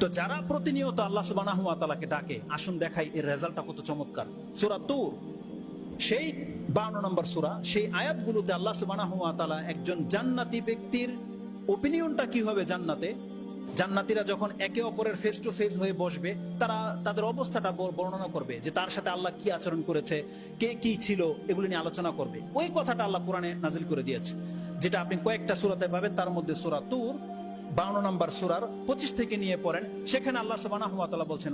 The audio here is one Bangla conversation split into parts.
তো যারা প্রতিনিয়ত আল্লাহ সুবাহ তালাকে ডাকে, আসুন দেখাই এর রেজাল্টটা কত চমৎকার। সুরা তুর, সেই বান্ন নম্বর সুরা, সেই আয়াতগুলোতে আল্লাহ সুবাহ একজন জান্নাতি ব্যক্তির ওপিনিয়নটা কি হবে জান্নাতে? জান্নাতিরা যখন একে অপরের ফেস টু ফেস হয়ে বসবে, তারা তাদের অবস্থাটা বর্ণনা করবে যে তার সাথে আল্লাহ কি আচরণ করেছে, কে কি ছিল, এগুলি নিয়ে আলোচনা করবে। ওই কথাটা আল্লাহ কোরআনে নাজিল করে দিয়েছে। যেটা আপনি কয়েকটা সুরাতে পাবেন, তার মধ্যে সুরা তুর বাউন্ন নম্বর সুরার পঁচিশ থেকে নিয়ে পড়েন, সেখানে আল্লাহ সুবহানাহু বলছেন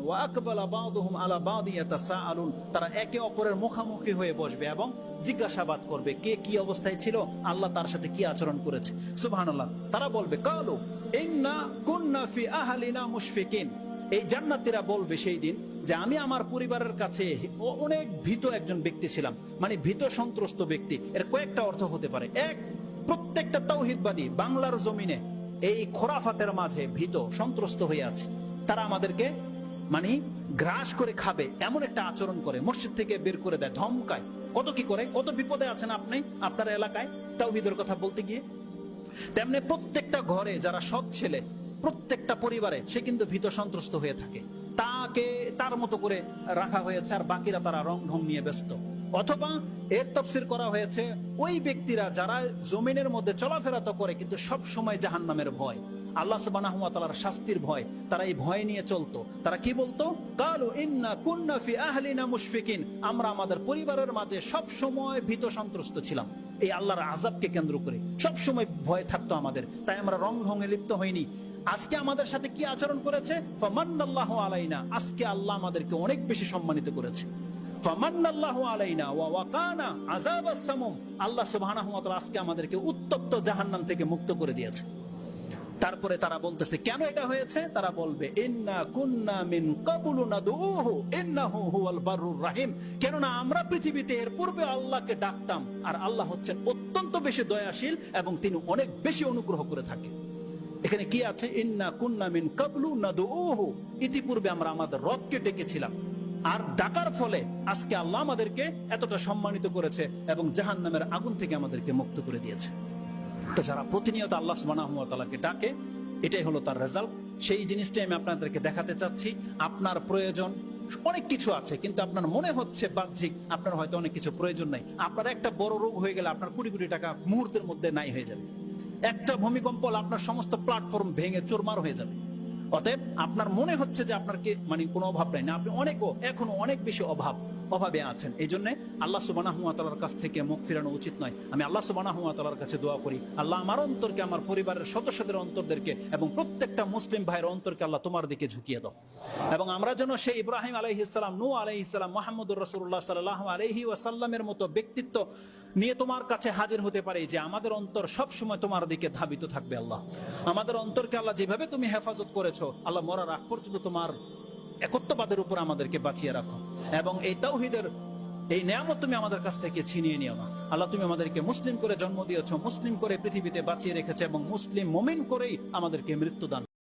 তারা একে অপরের মুখামুখি হয়ে বসবে এবং জিজ্ঞাসাবাদ করবে, কে কি অবস্থায় ছিল, আল্লাহ তার সাথে কি আচরণ করেছে। সুবহানাল্লাহ, তারা বলবে, কালু ইন্না মুশফিকিন এই জান্নাতীরা বলবে সেই দিন যে, আমি আমার পরিবারের কাছে অনেক ভীত একজন ব্যক্তি ছিলাম মানে ভীত সন্ত্রস্ত ব্যক্তি এর কয়েকটা অর্থ হতে পারে। এক, প্রত্যেকটা তাওহিদবাদী বাংলার জমিনে এই খোরাফাতের মাঝে ভীত, সন্ত্রস্ত হয়ে আছে। তারা আমাদেরকে মানে গ্রাস করে খাবে, এমন একটা আচরণ করে। মসজিদ থেকে বের করে দেয়, ধমকায়। কত কি করে? কত বিপদে আছেন আপনি, আপনার এলাকায়? তাও তাওহিদের কথা বলতে গিয়ে। তেমনি প্রত্যেকটা ঘরে যারা সৎ ছেলে, প্রত্যেকটা পরিবারে সে কিন্তু ভীত, সন্ত্রস্ত হয়ে থাকে। তাকে, তার মতো করে রাখা হয়েছে, আর বাকিরা তারা রং ঢং নিয়ে ব্যস্ত। অথবা এর তফসির করা হয়েছে, ওই ব্যক্তিরা যারা জমিনের মধ্যে চলাফেরা তো করে, কিন্তু সব সময় জাহান নামের ভয়। আল্লাহ তাআলার শাস্তির ভয়। তারা এই ভয় নিয়ে চলতো। তারা কি বলতো? কালু ইন্না কুন্না ফি আহলিনা মুশফিকিন। আমরা আমাদের পরিবারের মাঝে সব সময় ভীত সন্ত্রস্ত ছিলাম। এই আল্লাহর আজাবকে কেন্দ্র করে। সব সময় ভয় থাকতো আমাদের। তাই আমরা রং ঢঙে লিপ্ত হইনি। আজকে আমাদের সাথে কি আচরণ করেছে? আলাইনা। আজকে আল্লাহ আমাদেরকে অনেক বেশি সম্মানিত করেছে। আমাদেরকে উত্তপ্ত জাহান্নাম থেকে মুক্ত করে দিয়েছে। তারপরে তারা বলতেছে, কেন এটা হয়েছে? তারা বলবে কেননা আমরা পৃথিবীতে এর পূর্বে আল্লাহকে ডাকতাম, আর আল্লাহ হচ্ছেন অত্যন্ত বেশি দয়াশীল এবং তিনি অনেক বেশি অনুগ্রহ করে থাকেন। এখানে কি আছে? ইন্না কুন্না মিন কাবলু নাদুহু ইতিপূর্বে আমরা আমাদের রবকে ডেকেছিলাম। আর ডাকার ফলে আজকে আল্লাহ আমাদেরকে এতটা সম্মানিত করেছে এবং জাহান্নামের আগুন থেকে আমাদেরকে মুক্ত করে দিয়েছে। তো যারা প্রতিনিয়ত আল্লাহ ওয়া ডাকে, এটাই হলো তার রেজাল্ট সেই জিনিসটাই আমি আপনাদেরকে দেখাতে চাচ্ছি। আপনার প্রয়োজন, অনেক কিছু আছে, কিন্তু আপনার মনে হচ্ছে বাহ্যিক, আপনার হয়তো অনেক কিছু প্রয়োজন নাই। আপনার একটা বড় রোগ হয়ে গেলে আপনার কোটি কোটি টাকা মুহূর্তের মধ্যে নাই হয়ে যাবে। একটা ভূমিকম্প আপনার সমস্ত প্ল্যাটফর্ম ভেঙে চোরমার হয়ে যাবে। অতএব আপনার মনে হচ্ছে যে আপনার কি মানে কোনো অভাব নাই। না, আপনি অনেকও, এখনও অনেক বেশি অভাব। অভাবে আছেন। এই জন্য আল্লাহ সুবানাহু ওয়া তাআলার কাছ থেকে মুখ ফিরানো উচিত নয়। আমি আল্লাহ সুবানাহু ওয়া তাআলার কাছে দোয়া করি, আল্লাহ আমার অন্তরকে, আমার পরিবারের সদস্যদের অন্তরদেরকে এবং প্রত্যেকটা মুসলিম ভাইয়ের অন্তরকে আল্লাহ তোমার দিকে ঝুঁকিয়ে দাও। এবং আমরা যেন সেই ইব্রাহিম আলাইহিস সালাম, নূহ আলাইহিস সালাম, মুহাম্মদুর রাসূলুল্লাহ সাল্লাল্লাহু আলাইহি ওয়াসাল্লামের মতো ব্যক্তিত্ব নিয়ে তোমার কাছে হাজির হতে পারে যে আমাদের অন্তর সব সময় তোমার দিকে ধাবিত থাকবে আল্লাহ। আমাদের অন্তরকে আল্লাহ যেভাবে তুমি হেফাজত করেছ, আল্লাহ মরার আগ পর্যন্ত তোমার একত্ববাদের উপর আমাদেরকে বাঁচিয়ে রাখো। এবং এই তাওহিদের, এই নিয়ামত তুমি আমাদের কাছ থেকে ছিনিয়ে নিও না। আল্লাহ, তুমি আমাদেরকে মুসলিম করে জন্ম দিয়েছ, মুসলিম করে পৃথিবীতে বাঁচিয়ে রেখেছে এবং মুসলিম মমিন করেই আমাদেরকে মৃত্যু দান